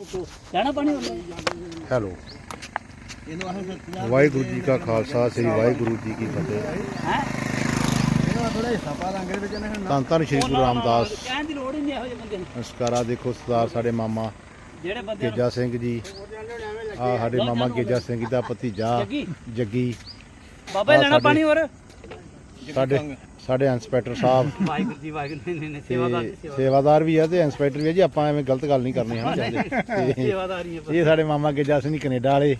ਜਾਣਾ ਪਾਣੀ ਹੈਲੋ। ਵਾਹਿਗੁਰੂ ਜੀ ਕਾ ਖਾਲਸਾ ਸ੍ਰੀ ਵਾਹਿਗੁਰੂ ਜੀ ਕੀ ਫਤਿਹ। ਧੰਨ ਧੰਨ ਸ਼੍ਰੀ ਗੁਰੂ ਰਾਮਦਾਸ। ਕਹਿਣ ਦੀ ਲੋੜ ਹੀ ਨਹੀਂ ਇਹੋ ਜਿਹੇ ਬੰਦੇ ਨੂੰ। ਨਮਸਕਾਰਾ ਦੇਖੋ ਸਰਦਾਰ ਸਾਡੇ ਮਾਮਾ ਜਿਹੜੇ ਬੰਦੇ ਗੇਜਾ ਸਿੰਘ ਜੀ ਆ ਸਾਡੇ ਮਾਮਾ ਗੇਜਾ ਸਿੰਘ ਦਾ ਭਤੀਜਾ ਜੱਗੀ। ਜੱਗੀ। ਬਾਬਾ ਲੈਣਾ ਪਾਣੀ ਹੋਰ? ਸਾਡੇ ਸਾਡੇ ਇੰਸਪੈਕਟਰ ਸਾਹਿਬ। ਵਾਹਿਗੁਰੂ ਜੀ ਵਾਹਿਗੁਰੂ ਨਹੀਂ ਨਹੀਂ ਨਹੀਂ ਸੇਵਾਦਾਰ ਜੀ, ਤੇ ਸੇਵਾਦਾਰ ਵੀ ਆ ਤੇ ਇੰਸਪੈਕਟਰ ਵੀ ਆ ਜੀ ਆਪਾਂ ਐਵੇਂ ਗਲਤ ਗੱਲ ਨਹੀਂ ਕਰਨੀ ਹਨਾ ਚਾਹੁੰਦੇ ਤੇ ਸੇਵਾਦਾਰ ਹੀ ਹੈ ਇਹ ਸਾਡੇ ਮਾਮਾ ਗੇਜਾ ਸਿੰਘ ਜੀ ਕੈਨੇਡਾ ਵਾਲੇ।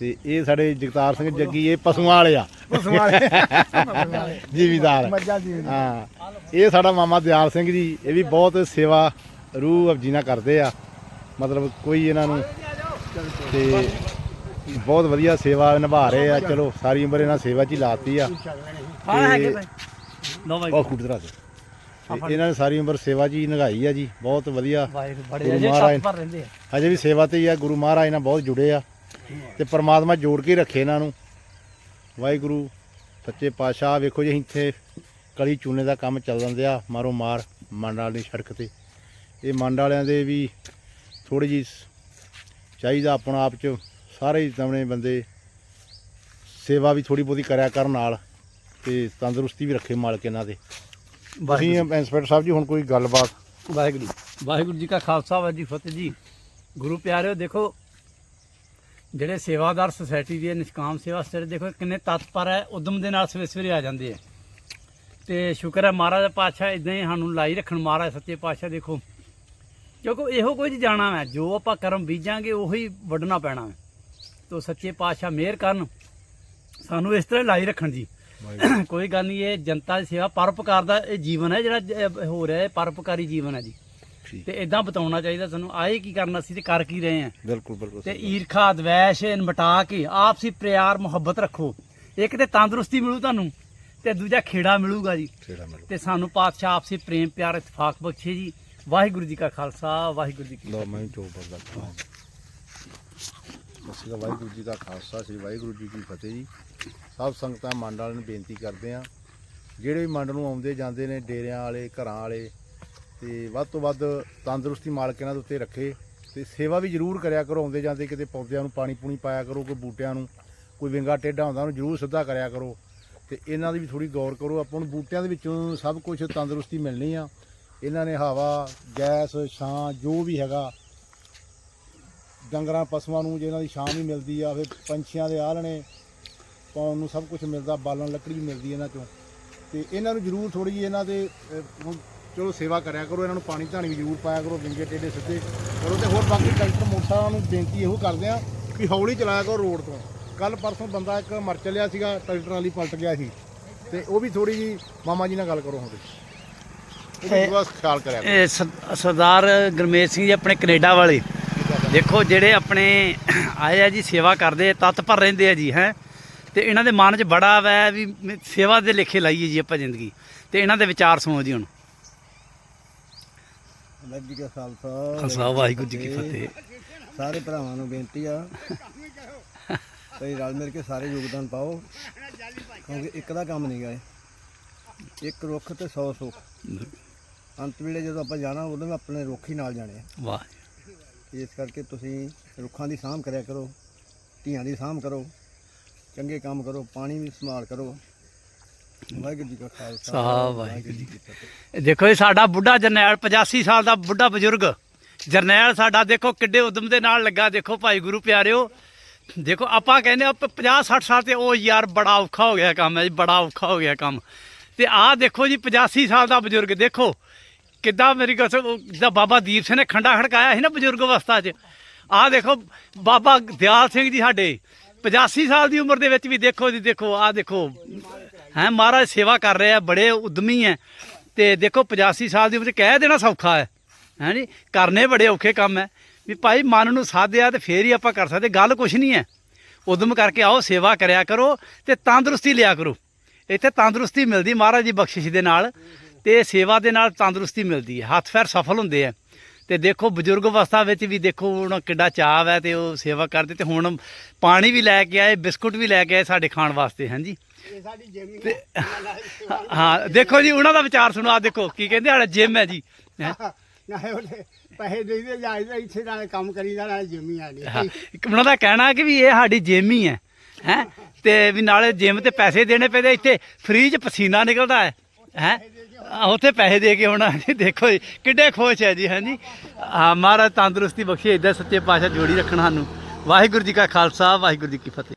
ਤੇ ਇਹ ਸਾਡੇ ਜਗਤਾਰ ਸਿੰਘ ਜੱਗੀ ਇਹ ਪਸ਼ੂਆਂ ਵਾਲੇ ਆ। ਜੀਵੀਦਾਰ। ਮੱਝਾਂ ਦੀ ਹਾਂ ਇਹ ਸਾਡਾ ਮਾਮਾ ਦਿਆਲ ਸਿੰਘ ਜੀ ਇਹ ਵੀ ਬਹੁਤ ਸੇਵਾ ਰੂਹ ਅਫਜੀ ਨਾਲ ਕਰਦੇ ਆ। ਮਤਲਬ ਕੋਈ ਇਹਨਾਂ ਨੂੰ ਤੇ ਬਹੁਤ ਵਧੀਆ ਸੇਵਾ ਨਿਭਾ ਰਹੇ ਆ। ਚਲੋ ਸਾਰੀ ਉਮਰ ਇਹਨਾਂ ਸੇਵਾ 'ਚ ਹੀ ਲਾਤੀ ਆ। ਹਾਂ ਹੈਗੇ ਤੇ- ਭਾਈ? ਲੋ ਭਾਈ। ਬਹੁਤ ਖੂਬ ਤਰ੍ਹਾਂ ਦੇ ਤੇ ਇਹਨਾਂ ਨੇ ਸਾਰੀ ਉਮਰ ਸੇਵਾ ਹੀ ਨਿਭਾਈ ਆ ਜੀ ਬਹੁਤ ਵਧੀਆ ਵਾਹਿਗੁਰੂ ਬੜੇ ਗੁਰੂ ਅਜੇ ਮਹਾਰਾਜ- ਸੱਤ ਪਰ ਰਹਿੰਦੇ ਆ। ਹਜੇ ਵੀ ਸੇਵਾ ਤੇ ਹੀ ਆ ਗੁਰੂ ਮਹਾਰਾਜ ਨਾਲ ਬਹੁਤ ਜੁੜੇ ਆ। ਤੇ ਪ੍ਰਮਾਤਮਾ ਜੋੜ ਕੇ ਰੱਖੇ ਇਹਨਾਂ ਨੂੰ। ਵਾਹਿਗੁਰੂ ਸੱਚੇ ਪਾਤਸ਼ਾਹ ਵੇਖੋ ਜੀ ਇੱਥੇ ਕਲੀ ਚੂਨੇ ਦਾ ਕੰਮ ਚੱਲ ਦਿਆ ਮਾਰੋ ਮਾਰ ਮੰਡ ਵਾਲੀ ਸੜਕ ਤੇ। ਇਹ ਮੰਡ ਵਾਲਿਆਂ ਦੇ ਵੀ ਥੋੜੀ ਜੀ ਚਾਹੀਦਾ ਆਪਣਾ ਆਪ ਚ ਸਾਰੇ ਹੀ ਤਮਣੇ ਬੰਦੇ ਸੇਵਾ ਵੀ ਥੋੜੀ ਬਹੁਤੀ ਕਰਿਆ ਕਰਨ ਨਾਲ। ਤੇ ਤੰਦਰੁਸਤੀ ਵੀ ਰੱਖੇ ਮਾਲਕ ਇਹਨਾਂ ਦੇ। ਅਸੀਂ ਇੰਸਪੈਕਟਰ ਸਾਹਿਬ ਜੀ ਹੁਣ ਕੋਈ ਗੱਲਬਾਤ? ਵਾਹਿਗੁਰੂ ਵਾਹਿਗੁਰੂ ਜੀ ਕਾ ਖਾਲਸਾ ਵਾਹਿਗੁਰੂ ਜੀ ਫਤਿਹ ਜੀ। ਗੁਰੂ ਪਿਆਰਿਓ ਦੇਖੋ ਜਿਹੜੇ ਸੇਵਾਦਾਰ ਸੁਸਾਇਟੀ ਦੀ ਨਿਸ਼ਕਾਮ ਸੇਵਾ ਸਟੇਟ ਦੇਖੋ ਕਿੰਨੇ ਤਤਪਰ ਹੈ ਉਦਮ ਦੇ ਨਾਲ ਸਵੇਰੇ ਸਵੇਰੇ ਆ ਜਾਂਦੇ ਆ। ਤੇ ਸ਼ੁਕਰ ਹੈ ਮਹਾਰਾਜ ਪਾਤਸ਼ਾਹ ਇਦਾਂ ਹੀ ਸਾਨੂੰ ਲਾਈ ਰੱਖਣ ਮਹਾਰਾਜ ਸੱਚੇ ਪਾਤਸ਼ਾਹ ਦੇਖੋ। ਕਿਉਂਕਿ ਇਹੋ ਕੁਝ ਜਾਣਾ ਹੈ ਜੋ ਆਪਾਂ ਕਰਮ ਬੀਜਾਂਗੇ ਉਹੀ ਵੱਢਣਾ ਪੈਣਾ ਹੈ ਤੋ ਸੱਚੇ ਪਾਤਸ਼ਾਹ ਮਿਹਰ ਕਰਨ ਸਾਨੂੰ ਇਸ ਤਰ੍ਹਾਂ ਲਾਈ ਰੱਖਣ ਜੀ। ਕੋਈ ਗੱਲ ਨਹੀਂ ਇਹ ਜਨਤਾ ਦੀ ਸੇਵਾ ਪਰਉਪਕਾਰ ਦਾ ਇਹ ਜੀਵਨ ਹੈ ਜਿਹੜਾ ਹੋ ਰਿਹਾ ਹੈ ਪਰਉਪਕਾਰੀ ਜੀਵਨ ਹੈ ਜੀ। ਤੇ ਇਦਾਂ ਬਤਾਉਣਾ ਚਾਹੀਦਾ ਸਾਨੂੰ ਆਏ ਕੀ ਕਰਨਾ ਸੀ ਤੇ ਕਰ ਕੀ ਰਹੇ ਆ ਬਿਲਕੁਲ ਬਿਲਕੁਲ ਤੇ ਈਰਖਾ ਦਵੈਸ਼ ਮਿਟਾ ਕੇ ਆਪਸੀ ਪਿਆਰ ਮੁਹੱਬਤ ਰੱਖੋ। ਇੱਕ ਤੇ ਤੰਦਰੁਸਤੀ ਮਿਲੂ ਤੁਹਾਨੂੰ ਤੇ ਦੂਜਾ ਖੇੜਾ ਮਿਲੂਗਾ ਜੀ। ਤੇ ਸਾਨੂੰ ਪਾਤਸ਼ਾਹ ਆਪਸੀ ਪ੍ਰੇਮ ਪਿਆਰ ਇਤਫਾਕ ਬਖਸ਼ੇ ਜੀ। ਵਾਹਿਗੁਰੂ ਜੀ ਕਾ ਖਾਲਸਾ ਵਾਹਿਗੁਰੂ ਜੀ ਕੀ ਲੋ ਮੈਂ ਚੋਪ ਬਰਦਾ ਖਾਂ ਸ੍ਰੀ ਵਾਹਿਗੁਰੂ ਜੀ ਦਾ ਖਾਲਸਾ, ਸ੍ਰੀ ਵਾਹਿਗੁਰੂ ਜੀ ਕੀ ਫਤਿਹ ਜੀ। ਸਭ ਸੰਗਤਾਂ ਮੰਡ ਵਾਲਿਆਂ ਨੂੰ ਬੇਨਤੀ ਕਰਦੇ ਆ ਜਿਹੜੇ ਵੀ ਮੰਡ ਨੂੰ ਆਉਂਦੇ ਜਾਂਦੇ ਨੇ, ਡੇਰਿਆਂ ਵਾਲੇ, ਘਰਾਂ ਵਾਲੇ, ਤੇ ਵੱਧ ਤੋਂ ਵੱਧ ਤੰਦਰੁਸਤੀ ਮਾਲਕ ਇਹਨਾਂ ਦੇ ਉੱਤੇ ਰੱਖੇ। ਤੇ ਸੇਵਾ ਵੀ ਜ਼ਰੂਰ ਕਰਿਆ ਕਰੋ, ਆਉਂਦੇ ਜਾਂਦੇ ਕਿਤੇ ਪੌਦਿਆਂ ਨੂੰ ਪਾਣੀ ਪੂਣੀ ਪਾਇਆ ਕਰੋ, ਕੋਈ ਬੂਟਿਆਂ ਨੂੰ, ਕੋਈ ਵਿੰਗਾ ਟੇਢਾ ਹੁੰਦਾ ਉਹਨੂੰ ਜ਼ਰੂਰ ਸਿੱਧਾ ਕਰਿਆ ਕਰੋ। ਤੇ ਇਹਨਾਂ ਦੀ ਵੀ ਥੋੜੀ ਗੌਰ ਕਰੋ, ਆਪਾਂ ਨੂੰ ਬੂਟਿਆਂ ਦੇ ਵਿੱਚੋਂ ਸਭ ਕੁਝ ਤੰਦਰੁਸਤੀ ਮਿਲਣੀ ਆ। ਇਹਨਾਂ ਨੇ ਹਵਾ, ਗੈਸ, ਛਾਂ, ਜੋ ਵੀ ਹੈਗਾ ਡੰਗਰਾਂ ਪਸ਼ੂਆਂ ਨੂੰ ਜੇ ਇਹਨਾਂ ਦੀ ਛਾਂ ਵੀ ਮਿਲਦੀ ਆ ਫਿਰ ਪੰਛੀਆਂ ਦੇ ਆਲਣੇ ਪਾਉਣ ਨੂੰ ਸਭ ਕੁਝ ਮਿਲਦਾ ਬਾਲਣ ਲੱਕੜੀ ਵੀ ਮਿਲਦੀ ਇਹਨਾਂ ਚੋਂ। ਤੇ ਇਹਨਾਂ ਨੂੰ ਜ਼ਰੂਰ ਥੋੜੀ ਜਿਹੀ ਇਹਨਾਂ ਦੇ ਅਹ, ਚਲੋ ਸੇਵਾ ਕਰਿਆ ਕਰੋ ਇਹਨਾਂ ਨੂੰ ਪਾਣੀ ਧਾਣੀ ਵੀ ਜ਼ਰੂਰ ਪਾਇਆ ਕਰੋ ਵਿੰਗੇ ਟੇਡੇ ਸਿੱਧੇ ਕਰੋ ਤੇ ਹੋਰ ਬਾਕੀ ਟਰੈਕਟਰ ਮੋਟਰਾਂ ਨੂੰ ਬੇਨਤੀ ਇਹੋ ਕਰਦੇ ਆ ਕਿ ਹੌਲੀ ਚਲਾਇਆ ਕਰੋ ਰੋਡ ਤੋਂ। ਕੱਲ ਪਰਸੋਂ ਬੰਦਾ ਇੱਕ ਮਰ ਚੱਲਿਆ ਸੀਗਾ ਟਰੈਕਟਰ ਵਾਲੀ ਪਲਟ ਗਿਆ ਸੀ। ਤੇ ਉਹ ਵੀ ਥੋੜੀ ਜੀ ਮਾਮਾ ਜੀ ਨਾਲ ਗੱਲ ਕਰੋ ਹੁਣ। ਉਹ ਵੀ ਥੋੜਾ ਖਿਆਲ ਕਰਿਆ ਕਰੋ। ਇਹ ਸਰ- ਸਰਦਾਰ ਗਰਮੇਸ਼ ਸਿੰਘ ਜੀ ਆਪਣੇ ਕੈਨੇਡਾ ਵਾਲੇ। ਦੇਖੋ ਜਿਹੜੇ ਆਪਣੇ ਆਏ ਆ ਜੀ ਸੇਵਾ ਕਰਦੇ ਤਤਪਰ ਰਹਿੰਦੇ ਆ ਜੀ ਹੈ। ਤੇ ਇਹਨਾਂ ਦੇ ਮਨ 'ਚ ਬੜਾ ਵੈ ਵੀ ਸੇਵਾ ਦੇ ਲੇਖੇ ਲਾਈਏ ਜੀ ਆਪਾਂ ਜ਼ਿੰਦਗੀ। ਤੇ ਇਹਨਾਂ ਦੇ ਵਿਚਾਰ ਸੁਣੋ ਜੀ ਹੁਣ। ਵਾਹਿਗੁਰੂ ਜੀ ਕਾ ਖਾਲਸਾ। ਖਾਲਸਾ ਵਾਹਿਗੁਰੂ ਜੀ ਕੀ ਫਤਿਹ। ਸਾਰੇ ਭਰਾਵਾਂ ਨੂੰ ਬੇਨਤੀ ਆ। ਤੇ ਰਲ ਮਿਲ ਕੇ ਸਾਰੇ ਯੋਗਦਾਨ ਪਾਓ। ਕਿਉਂਕਿ ਇੱਕ ਦਾ ਕੰਮ ਨਹੀਂ ਗਾ ਇਹ। ਇੱਕ ਰੁੱਖ ਤੇ 100 ਸੁੱਖ। ਅੰਤ ਵੇਲੇ ਜਦੋਂ ਆਪਾਂ ਜਾਣਾ ਉਦੋਂ ਵੀ ਆਪਣੇ ਰੁੱਖ ਹੀ ਨਾਲ ਜਾਣੇ ਆ। ਵਾਹ। ਇਸ ਕਰਕੇ ਤੁਸੀਂ ਰੁੱਖਾਂ ਦੀ ਸਾਂਭ ਕਰਿਆ ਕਰੋ ਧੀਆਂ ਦੀ ਸਾਂਭ ਕਰੋ ਚੰਗੇ ਕੰਮ ਕਰੋ ਪਾਣੀ ਵੀ ਸੰਭਾਲ ਕਰੋ। ਵਾਹਿਗੁਰੂ ਜੀ ਕਾ ਖਾਲਸਾ ਸਾਹਿਬ ਵਾਹਿਗੁਰੂ ਜੀ ਕੀ ਫਤਿਹ। ਦੇਖੋ ਇਹ ਸਾਡਾ ਬੁੱਢਾ ਜਰਨੈਲ 85 ਸਾਲ ਦਾ ਬੁੱਢਾ ਬਜ਼ੁਰਗ। ਜਰਨੈਲ ਸਾਡਾ ਦੇਖੋ ਕਿੱਡੇ ਉਦਮ ਦੇ ਨਾਲ ਲੱਗਾ ਦੇਖੋ ਭਾਈ ਗੁਰੂ ਪਿਆਰਿਓ। ਦੇਖੋ ਆਪਾਂ ਕਹਿੰਦੇ ਆ 50 60 ਸਾਲ ਤੇ ਉਹ ਯਾਰ ਬੜਾ ਔਖਾ ਹੋ ਗਿਆ ਕੰਮ ਹੈ ਜੀ ਬੜਾ ਔਖਾ ਹੋ ਗਿਆ ਕੰਮ। ਤੇ ਆਹ ਦੇਖੋ ਜੀ 85 ਸਾਲ ਦਾ ਬਜ਼ੁਰਗ ਦੇਖੋ। ਕਿੱਦਾਂ ਮੇਰੀ ਗੱਲ ਜਿੱਦਾਂ ਬਾਬਾ ਦੀਪ ਸਿੰਘ ਨੇ ਖੰਡਾ ਖੜਕਾਇਆ ਸੀ ਨਾ ਬਜ਼ੁਰਗ ਅਵਸਥਾ 'ਚ, ਆਹ ਦੇਖੋ ਬਾਬਾ ਦਿਆਲ ਸਿੰਘ ਜੀ ਸਾਡੇ 85 ਸਾਲ ਦੀ ਉਮਰ ਦੇ ਵਿੱਚ ਵੀ ਦੇਖੋ ਜੀ, ਦੇਖੋ, ਆਹ ਦੇਖੋ, ਹੈ, ਮਹਾਰਾਜ ਸੇਵਾ ਕਰ ਰਹੇ ਆ, ਬੜੇ ਉਦਮੀ ਹੈ ਤੇ ਦੇਖੋ 85 ਸਾਲ ਦੀ ਉਮਰ 'ਚ ਕਹਿ ਦੇਣਾ ਸੌਖਾ ਹੈ ਹੈ ਜੀ, ਕਰਨੇ ਬੜੇ ਔਖੇ ਕੰਮ ਹੈ ਵੀ ਭਾਈ ਮਨ ਨੂੰ ਸਾਧਿਆ ਤੇ ਫੇਰ ਹੀ ਆਪਾਂ ਕਰ ਸਕਦੇ, ਗੱਲ ਕੁਛ ਨਹੀਂ ਹੈ ਉਦਮ ਕਰਕੇ ਆਓ, ਸੇਵਾ ਕਰਿਆ ਕਰੋ ਤੇ ਤੰਦਰੁਸਤੀ ਲਿਆ ਕਰੋ, ਇੱਥੇ ਤੰਦਰੁਸਤੀ ਮਿਲਦੀ ਮਹਾਰਾਜ ਦੀ ਬਖਸ਼ਿਸ਼ ਦੇ ਨਾਲ ਤੇ ਸੇਵਾ ਦੇ ਨਾਲ ਤੰਦਰੁਸਤੀ ਮਿਲਦੀ ਹੈ ਹੱਥ ਪੈਰ ਸਫਲ ਹੁੰਦੇ ਆ। ਤੇ ਦੇਖੋ ਬਜ਼ੁਰਗ ਅਵਸਥਾ ਵਿੱਚ ਵੀ ਦੇਖੋ ਹੁਣ ਕਿੱਡਾ ਚਾਅ ਹੈ ਤੇ ਉਹ ਸੇਵਾ ਕਰਦੇ ਤੇ ਹੁਣ ਪਾਣੀ ਵੀ ਲੈ ਕੇ ਆਏ ਬਿਸਕੁਟ ਵੀ ਲੈ ਕੇ ਆਏ ਸਾਡੇ ਖਾਣ ਵਾਸਤੇ ਹਾਂਜੀ। ਹਾਂ ਦੇਖੋ ਜੀ ਉਹਨਾਂ ਦਾ ਵਿਚਾਰ ਸੁਣੋ ਆ ਦੇਖੋ ਕੀ ਕਹਿੰਦੇ ਸਾਡਾ ਜਿਮ ਹੈ ਜੀ। ਪੈਸੇ ਇੱਥੇ ਨਾਲ ਕੰਮ ਕਰੀਦਾ ਨਾਲ ਜਿੰਮੀ ਹਾਂ, ਉਹਨਾਂ ਦਾ ਕਹਿਣਾ ਕਿ ਵੀ ਇਹ ਸਾਡੀ ਜਿਮ ਹੀ ਹੈ ਹੈ? ਤੇ ਵੀ ਨਾਲੇ ਜਿਮ ਤੇ ਪੈਸੇ ਦੇਣੇ ਪੈਂਦੇ ਇੱਥੇ ਫ੍ਰੀ ਚ ਪਸੀਨਾ ਨਿਕਲਦਾ ਹੈ ਹੈ? ਉੱਥੇ ਪੈਸੇ ਦੇ ਕੇ ਆਉਣਾ। ਜੀ, ਦੇਖੋ ਜੀ, ਕਿੱਡੇ ਖੁਸ਼ ਹੈ ਜੀ, ਹਾਂਜੀ। ਹਾਂ ਮਹਾਰਾਜ ਤੰਦਰੁਸਤੀ ਬਖਸ਼ੇ ਇਦਾਂ ਸੱਚੇ ਪਾਤਸ਼ਾਹ ਜੋੜੀ ਰੱਖਣ ਸਾਨੂੰ। ਵਾਹਿਗੁਰੂ ਜੀ ਕਾ ਖਾਲਸਾ, ਵਾਹਿਗੁਰੂ ਜੀ ਕੀ ਫਤਿਹ।